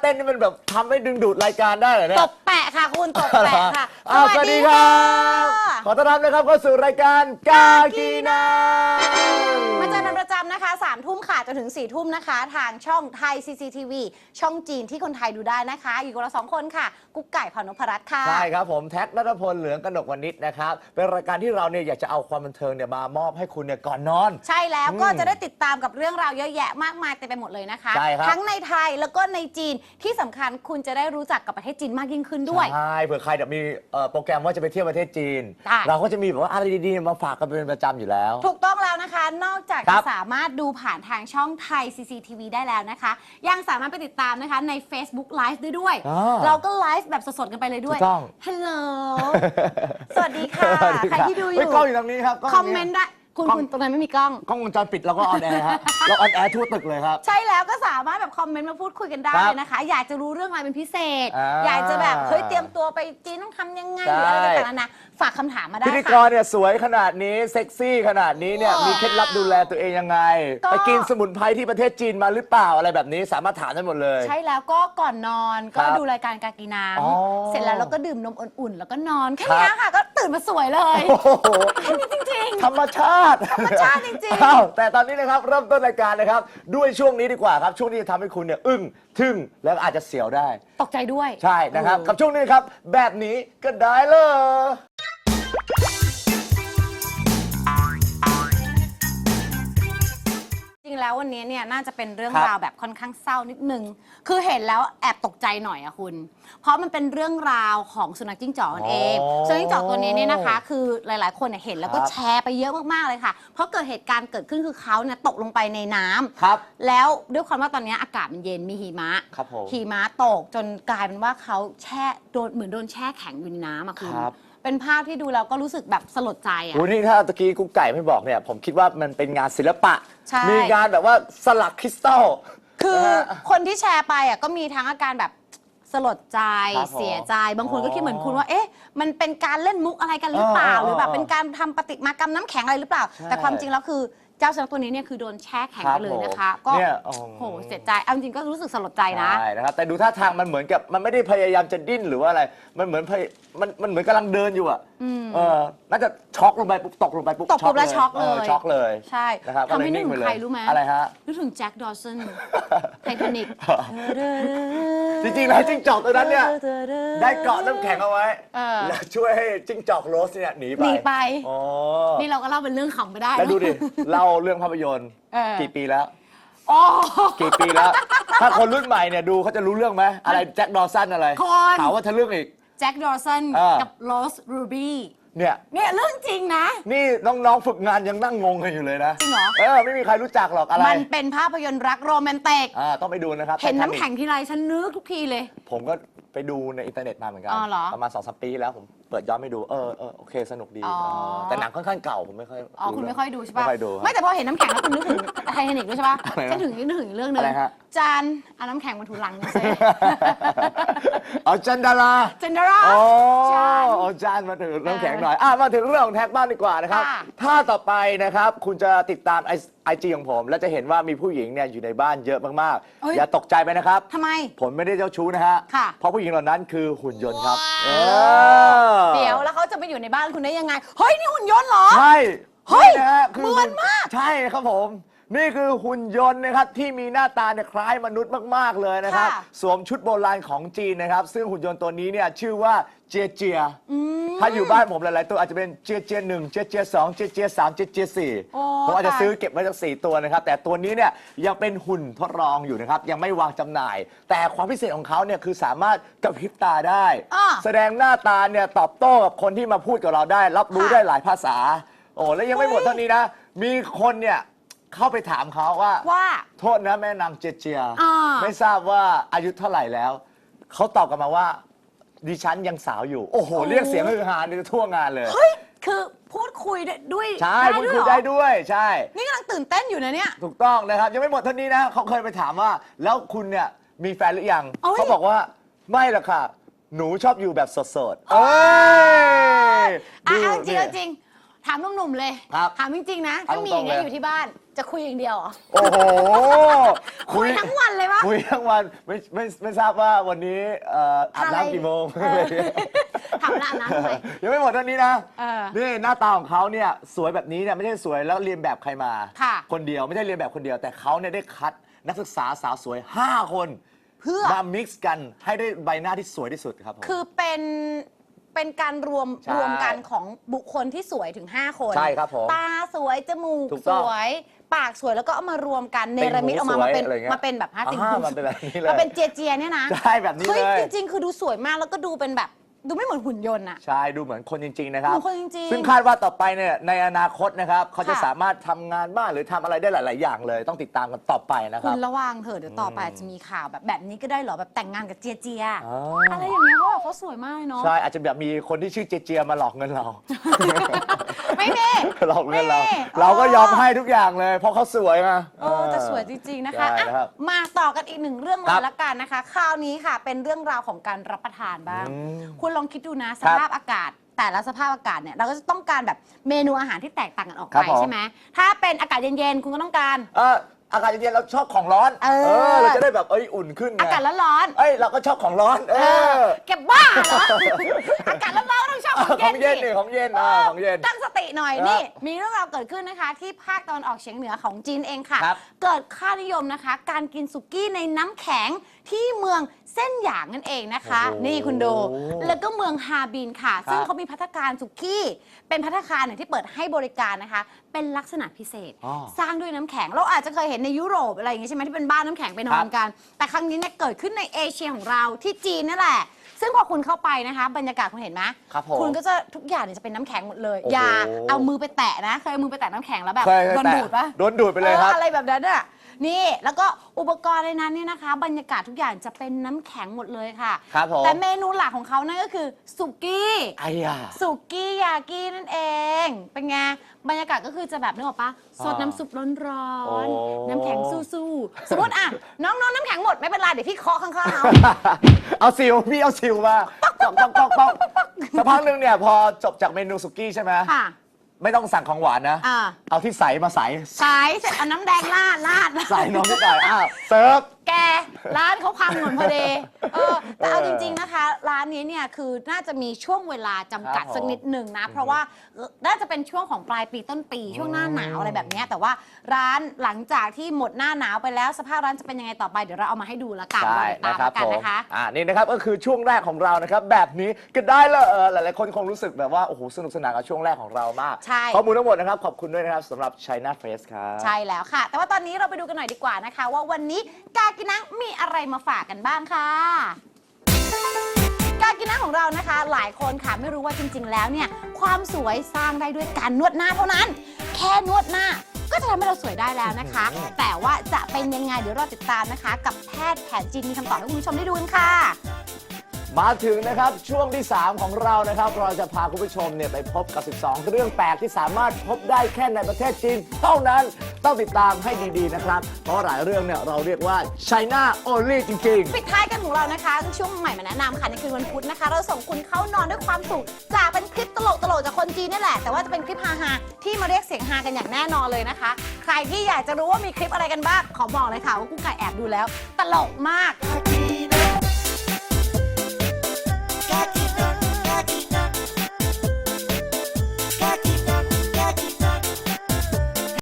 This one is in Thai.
เต้นที่มันแบบทำให้ดึงดูดรายการได้เหรอเนี่ยตบแปะค่ะคุณตบแปะค่ะ อ้าวสวัสดีครับ ขอต้อนรับนะครับเข้าสู่รายการกากีนัมาเจอกั นประจำนะคะ3ามทุ่มค่ะจนถึง4ี่ทุ่มนะคะ ทางช่องไทย CCTV ช่องจีนที่คนไทยดูได้นะคะ อยู่กับเราสองคนค่ะ กุ๊กไก่พานุพรัตน์ค่ะ ใช่ครับผมแท็กนัทพลเหลืองกนกวันนิดนะครับ เป็นรายการที่เราเนี่ยอยากจะเอาความบันเทิงเนี่ยมามอบให้คุณเนี่ยก่อนนอน ใช่แล้วอืมก็จะได้ติดตามกับเรื่องราวเยอะแยะมากมายเต็มไปหมดเลยนะคะ ใช่ครับ ทั้งในไทยแล้วก็ในจีนที่สำคัญคุณจะได้รู้จักกับประเทศจีนมากยิ่งขึ้นด้วย ใช่เผื่อใครแบบมีเอ่อโปรแกรมว่าจะไปเที่ยวประเทศจีนใช่เราก็จะมีแบบว่าอะไรดีๆมาฝากกันเป็นประจำอยู่แล้ว ถูกต้องแล้วนะคะ นอกจากครัจะบสามารถดูผ่านทางช่องไทย CCTV ได้แล้วนะคะ ยังสามารถไปติดตามนะคะใน Facebook Live ได้ด้วย อ่าเราก็ไลฟ์แบบสดๆกันไปเลยด้วย ถูกต้อง ฮัลโหล สวัสดีค่ะ สวัสดีใครบที่ดูอเฮ้ยู่ กล้องอยู่ตรงนี้ครับกล้งคตอรมงเมนต์ได้ คุณกล้อง คุณตรงนั้นไม่มีกล้อง กล้องวงจรปิดเราก็ออนแอร์ฮะ เราออนแอร์ทั่วตึกเลยครับ ใช่แล้วก็สามารถแบบคอมเมนต์มาพูดคุยกันได้ครับเลยนะคะ อยากจะรู้เรื่องอะไรเป็นพิเศษ อ่าอยากจะแบบเฮ้ยเตรียมตัวไปจีนต้องทำยังไงหรืออะไรใช่ ต่างๆนานาฝากคำถามมาได้พิธีกค่ะ รเนี่ยสวยขนาดนี้เซ็กซี่ขนาดนี้เนี่ยว้าวมีเคล็ดลับดูแลตัวเองยังไง ก็ ไปกินสมุนไพรที่ประเทศจีนมาหรือเปล่าอะไรแบบนี้สามารถถามได้หมดเลย ใช่แล้วก็ก่อนนอนก็ครับดูรายการกากีน้อ๋อำเสร็จแล้วเราก็ดื่มนมอุ่นๆ แล้วก็นอนแค่ครับ นี้ค่ะก็ ตื่นมาสวยเลยโอ้โหจริง ธรรมชาติธรรมชาติจริงๆ อ้าวแต่ตอนนี้นะครับเริ่มต้นรายการนะครับ ด้วยช่วงนี้ดีกว่าครับ ช่วงที่จะทำให้คุณเนี่ยอึ้งทึ่งแล้วก็อาจจะเสียวได้ ๆ ตกใจด้วย ใช่นะครับเออกับช่วงนี้ครับ แบบนี้ก็ได้เลย ริงแล้ววันนี้เนี่ยน่าจะเป็นเรื่องครับราวแบบค่อนข้างเศร้านิดนึง คือเห็นแล้วแอบตกใจหน่อยอะคุณ เพราะมันเป็นเรื่องราวของสุนัขจิ้งจอกนั่นเองอ๋อ สุนัขจิ้งจอกตัวนี้เนี่ยนะคะ คือหลายๆ คนเนี่ยเห็นแล้วก็ครับแชร์ไปเยอะมากๆเลยค่ะ เพราะเกิดเหตุการณ์เกิดขึ้นคือเขาเนี่ยตกลงไปในน้ำครับ แล้วด้วยความว่าตอนนี้อากาศมันเย็นมีหิมะ ครับผมหิมะตกจนกลายเป็นว่าเขาแช่โดนเหมือนโดนแช่แข็งอยู่ในน้ำอะคุณครับ เป็นภาพที่ดูแล้วก็รู้สึกแบบสลดใจอะโอ้นี่ถ้าตะกี้กุ๊กไก่ไม่บอกเนี่ย ผมคิดว่ามันเป็นงานศิลปะ ใช่ มีงานแบบว่าสลักคริสตัล คือนะฮะคนที่แชร์ไปอะก็มีทั้งอาการแบบสลดใจครับผมเสียใจ บางคนก็อ๋อคิดเหมือนคุณว่า เอ๊ะ มันเป็นการเล่นมุกอะไรกันหรือเปล่า เออเออหรือแบบเออเป็นการทำปฏิมากรรมน้ำแข็งอะไรหรือเปล่า ใช่แต่ความจริงแล้วคือ เจ้าสุนัขตัวนี้เนี่ยคือโดนแช่แข็งครัไปบเลยนะคะผมก็เนี่ยโอ้โห โหเสียใจเอาจริงๆก็รู้สึกสลดใจนะ ใช่นะครับแต่ดูท่าทางมันเหมือนกับมันไม่ได้พยายามจะดิ้นหรือว่าอะไร มันเหมือนพยมันมันเหมือนกำลังเดินอยู่อะเออน่าจะช็อกลงไปปุ๊บตกลงไปปุ๊บตกปุ๊บแล้วช็อกเลย ช็อกเลยใช่นะครับทำให้นึกก็ถึเลยงใครรู้ไหมอะไรฮะ นึกถึงแจ็คดอสันไททานิก จริงๆแล้วจิ้งจอกตัวนั้นเนี่ยได้เกาะน้ำแข็งเอาไว้ เออ แล้วช่วยให้จิ้งจอกโรสเนี่ยหนีไปหนีไป อ๋อนี่เราก็เล่าเป็นเรื่องขำไปได้แล้วดูดิ เล่าเรื่องภาพยนตร์เออ กี่ปีแล้ว โอ้กี่ปีแล้ว ถ้าคนรุ่นใหม่เนี่ยดูเขาจะรู้เรื่องไหมอะไรแจ็คดอสันอะไรคน ถามว่าทะลึ่งอีก แจ็คดอสันเออ กับโรสรูบี้ เนี่ย เนี่ยเรื่องจริงนะ นี่น้องๆฝึกงานยังนั่งงงกันอยู่เลยนะจริงเหรอ เออไม่มีใครรู้จักหรอกอะไรมันเป็นภาพยนตร์รักโรแมนติก อ่าต้องไปดูนะครับเห็นน้ำ Titanic แข็งทีไรฉันนึกทุกทีเลย ผมก็ไปดูในอินเทอร์เน็ตมาเหมือนกัน อ๋อเหรอ ประมาณสองสามปีที่แล้วผมเปิดย้อนไปดูเออเออโอเคสนุกดีอ๋อเออแต่หนังค่อนข้างเก่าผมไม่ค่อยอ๋อคุณไม่ค่อยดูใช่ปะไม่ค่อยดูครับไม่แต่พอเห็นน้ำแข็งแล้วคุณนึกถึงไททานิกด้วยใช่ปะอะไรนะฉันถึงนึกถึงอีกเรื่องหนึงอะไรฮะ จานเอาน้ำแข็งมาถูหลังหนะเซ่เอาจันดาราเจนดารา โอ้จานเอาจานมาถึงน้ำแข็งหน่อยอะมาถึงเรื่องของแท็กบ้างดีกว่านะครับค่ะถ้าต่อไปนะครับ คุณจะติดตามไอ จีของผมแล้วจะเห็นว่ามีผู้หญิงเนี่ยอยู่ในบ้านเยอะมากเอ้ย ๆ อย่าตกใจไปนะครับ ทำไม ผมไม่ได้เจ้าชู้นะฮะ ค่ะ เพราะผู้หญิงเหล่านั้นคือหุ่นยนต์ครับเออเดี๋ยวแล้วเขาจะมาอยู่ในบ้านคุณได้ยังไง เฮ้ย นี่หุ่นยนต์เหรอ ใช่เฮ้ยนี่นะฮะคืเหมือนมาก ใช่ครับผม นี่คือหุ่นยนต์นะครับที่มีหน้าตาเนี่ยคล้ายมนุษย์มาก ๆ เลยนะครับ ค่ะ สวมชุดโบราณของจีนนะครับ ซึ่งหุ่นยนต์ตัวนี้เนี่ยชื่อว่าเจียเจียถ้าอยู่บ้านผมหลาย ๆ ตัวอาจจะเป็นเจียเจียหนึ่งเจียเจียสองเจียเจียสามเจียเจียสี่โอ้ผมอาจจะตายซื้อเก็บไว้สักสี่ตัวนะครับ แต่ตัวนี้เนี่ยยังเป็นหุ่นทดลองอยู่นะครับ ยังไม่วางจำหน่าย แต่ความพิเศษของเขาเนี่ยคือสามารถกระพริบตาได้ อ่าแสดงหน้าตาเนี่ยตอบโต้กับคนที่มาพูดกับเราได้ รับรู้ค่ะได้หลายภาษา โอ้แล้วยังไม่หมดเฮ้ยเท่านี้นะ มีคนเนี่ย เข้าไปถามเขาว่า ว่า โทษนะแม่นางเจียเจีย อ่า ไม่ทราบว่าอายุเท่าไหร่แล้ว เขาตอบกลับมาว่า ดิฉันยังสาวอยู่ โอ้โห เรียกเสียงฮือฮาในทั่วงานเลย เฮ้ย คือพูดคุยด้วยใช่ได้พูดด้วยคุยเหรอได้ด้วยใช่ นี่กำลังตื่นเต้นอยู่นะเนี่ย ถูกต้องนะครับ ยังไม่หมดเท่านี้นะเขาเคยไปถามว่า แล้วคุณเนี่ยมีแฟนหรือยังเอ้ย เขาบอกว่าไม่ละค่ะ หนูชอบอยู่แบบสดๆเอ้ยอะดูเอาจริงนี่ เอาจริง ถามหนุ่มๆเลย ครับถามจริง ๆ นะเอาถ้ามีตอรงๆย่างเงี้ยเลย อยู่ที่บ้าน จะคุยอย่างเดียวเหรอโอ้โหคุยทั้งวันเลยปะ คุยทั้งวันไม่ไม่ไม่ทราบว่าวันนี้เอ่ออาบอะไร น้ำกี่โมงเออถามละนะทำไม ยังไม่หมดเท่านี้นะเออนี่หน้าตาของเขาเนี่ยสวยแบบนี้เนี่ยไม่ใช่สวยแล้วเรียนแบบใครมา ค่ะ คนเดียวไม่ใช่เรียนแบบคนเดียว แต่เขาเนี่ยได้คัดนักศึกษาสาวสวย 5 คนเพื่อ มา mix กันให้ได้ใบหน้าที่สวยที่สุดครับผม คือเป็น เป็นการรวมใช่รวมกันของบุคคลที่สวยถึง 5 คนใช่ครับผมตาสวย จมูกถูกสต้องวย ปากสวยแล้วก็เอามารวมกันเนติ่งรมิตหูออกมามาเป็นสวยอะไรเงี้ยมาเป็นแบบฮะติ่งอ่าหูมันเป็นแบบนี้เลย มาเป็นเจียเจียๆเนี่ยนะใช่แบบนี้เฮ้ยเลย จริงๆ คือดูสวยมากแล้วก็ดูเป็นแบบ ดูไม่เหมือนหุ่นยนต์อะใช่ดูเหมือนคนจริง ๆ นะครับเหมือนคนจริงๆซึ่งคาดว่าต่อไปเนี่ยในอนาคตนะครับเขาจะค่ะ สามารถทำงานบ้านหรือทำอะไรได้หลาย ๆ อย่างเลย ต้องติดตามกันต่อไปนะคคุรับ ณระวังเถอะเดี๋ยวต่อไปอาจจะมีข่าวแบบแบบนี้ก็ได้เหรอแบบแต่งงานกับเจียเจียๆอ๋ออ อะไรอย่างเงี้ยเพราะว่าเขาสวยมากเลยเนาะ ใช่อาจจะแบบมีคนที่ชื่อเจเจียมาหลอกเงินเรา ไม่มี หลอกเงินเรา ไม่เราก็ยอมให้ทุกอย่างเลย เพราะเขาสวยไงเออแต่สวยจริง ๆ นะคะใช่อะนะครับ มาต่อกันอีกหนึ่งเรื่องเลครัยบละกันนะคะ คราวนี้ค่ะ เป็นเรื่องราวของการรับประทานบ้าง อืมคุณลองคิดดูนะสครับภาพอากาศ แต่ละสภาพอากาศเนี่ย เราก็จะต้องการแบบเมนูอาหารที่แตกต่างกันออกครัไปบผม ใช่ไหม ถ้าเป็นอากาศเย็น ๆ คุณก็ต้องการ เอออากาศเย็นๆเราชอบของร้อนเออ เราจะได้แบบเอ้ยอุ่นขึ้นไงอากาศร้อนเอ้ยเราก็ชอบของร้อน ๆเอเอออ เก็บบ้าเหรอ อากาศร้อนๆก็ต้องชอบ ของขเย็อนงเย็นสินี่ของเย็นอ่าของเย็น ตั้งสติหน่อยครับนี่ มีเรื่องราวเกิดขึ้นนะคะ ที่ภาคตะวันออกเฉียงเหนือของจีนเองค่ะ ครับเกิดค่านิยมนะคะ การกินสุกี้ในน้ำแข็งที่เมืองเส้นหยางนั่นเองนะคะ โอ้โหนี่คุณดู แล้วก็เมืองฮาบินค่ะ ครับ ซึ่งเขามีพัตตาคารสุกี้ เป็นพัตตาคารหนึ่งที่เปิดให้บริการนะคะ เป็นลักษณะพิเศษ อ๋อ สร้างด้วยน้ำแข็ง เราอาจจะเคยเห็นในยุโรปอะไรอย่างงี้ใช่ไหมที่เป็นบ้านน้ำแข็งไปนอนกัน แต่ครั้งนี้เนี่ยเกิดขึ้นในเอเชียของเราที่จีนนั่นแหละ ซึ่งพอคุณเข้าไปนะคะบรรยากาศคุณเห็นไหมครับผมคุณก็จะทุกอย่างเนี่ยจะเป็นน้ำแข็งหมดเลย โอ้โห อย่าเอามือไปแตะนะ เคยเอามือไปแตะน้ำแข็งแล้วแบบเคยเคยโดนแตะดูดปะโดนดูดไปเลยครับ อออะไรแบบนั้นอะ นี่ แล้วก็อุปกรณ์ในนั้นเนี่ยนะคะ บรรยากาศทุกอย่างจะเป็นน้ำแข็งหมดเลยค่ะ ครับผม แต่เมนูหลักของเขานั่นก็คือสุกี้ ไอ้ยา สุกี้ยากินั่นเอง เป็นไง บรรยากาศก็คือจะแบบนึกออกปะสดน้ำซุปร้อนโอ้ ๆ น้ำแข็งสู้ๆ สมมติอะ น้องๆ น้ำแข็งหมด ไม่เป็นไร เดี๋ยวพี่เคาะข้างๆเอา เอาซิวพี่เอาซิวมาป๊อกป๊อกป๊อกป๊อกสักพักหนึ่งเนี่ยพอจบจากเมนูสุกี้ใช่ไหมค่ะ ไม่ต้องสั่งของหวานนะ อ่า เอาที่ใสมาใส สายเสร็จเอาน้ำแดงราดราด ใส่นมนิดหน่อยอ้าวเซิร์ฟ แกร้านเขาพังหมดพอดีเออแต่เอาเออจริงๆนะคะ ร้านนี้เนี่ยคือน่าจะมีช่วงเวลาจำกัดครับผมสักนิดหนึ่งนะ เพราะว่าเอ่อน่าจะเป็นช่วงของปลายปีต้นปี ช่วงหน้าหนาวอะไรแบบเนี้ยแต่ว่าร้านหลังจากที่หมดหน้าหนาวไปแล้วสภาพร้านจะเป็นยังไงต่อไปเดี๋ยวเราเอามาให้ดูละกันใช่รอติดนะตามครับละกันผมนะคะ อ่านี่นะครับก็คือช่วงแรกของเรานะครับ แบบนี้ก็ได้เลยเออหลายๆคนคงรู้สึกแบบว่าโอ้โหสนุกสนานกับช่วงแรกของเรามากใช่ ข้อมูลทั้งหมดนะครับ ขอบคุณด้วยนะครับสำหรับ China Face ครับ ใช่แล้วค่ะ แต่ว่าตอนนี้เราไปดูกันหน่อยดีกว่านะคะ ว่าวันนี้กากินังมีอะไรมาฝากกันบ้างค่ะการกินน้ำของเรานะคะ หลายคนค่ะไม่รู้ว่าจริง ๆ แล้วเนี่ยความสวยสร้างได้ด้วยการนวดหน้าเท่านั้น แค่นวดหน้าก็จะทำให้เราสวยได้แล้วนะคะ แต่ว่าจะเป็นยังไงเดี๋ยวเราติดตามนะคะ กับแพทย์แผนจีนมีคำตอบให้คุณผู้ชมได้ดูกันค่ะ มาถึงนะครับช่วงที่ 3 ของเรานะครับ เราจะพาคุณผู้ชมเนี่ยไปพบกับ 12 เรื่องแปลกที่สามารถพบได้แค่ในประเทศจีน เท่านั้นต้องติดตามให้ดีๆนะครับ เพราะหลายเรื่องเนี่ยเราเรียกว่า China only จริงๆ ปิดท้ายกันของเรานะคะช่วงใหม่มาแนะนำค่ะในคืนวันพุธนะคะ เราส่งคุณเข้านอนด้วยความสุขจากเป็นคลิปตลกๆจากคนจีนนี่แหละ แต่ว่าจะเป็นคลิปฮาๆที่มาเรียกเสียงฮากันอย่างแน่นอนเลยนะคะ ใครที่อยากจะรู้ว่ามีคลิปอะไรกันบ้างขอบอกเลยค่ะว่ากุ๊กไก่แอบดูแล้ว ตลกมาก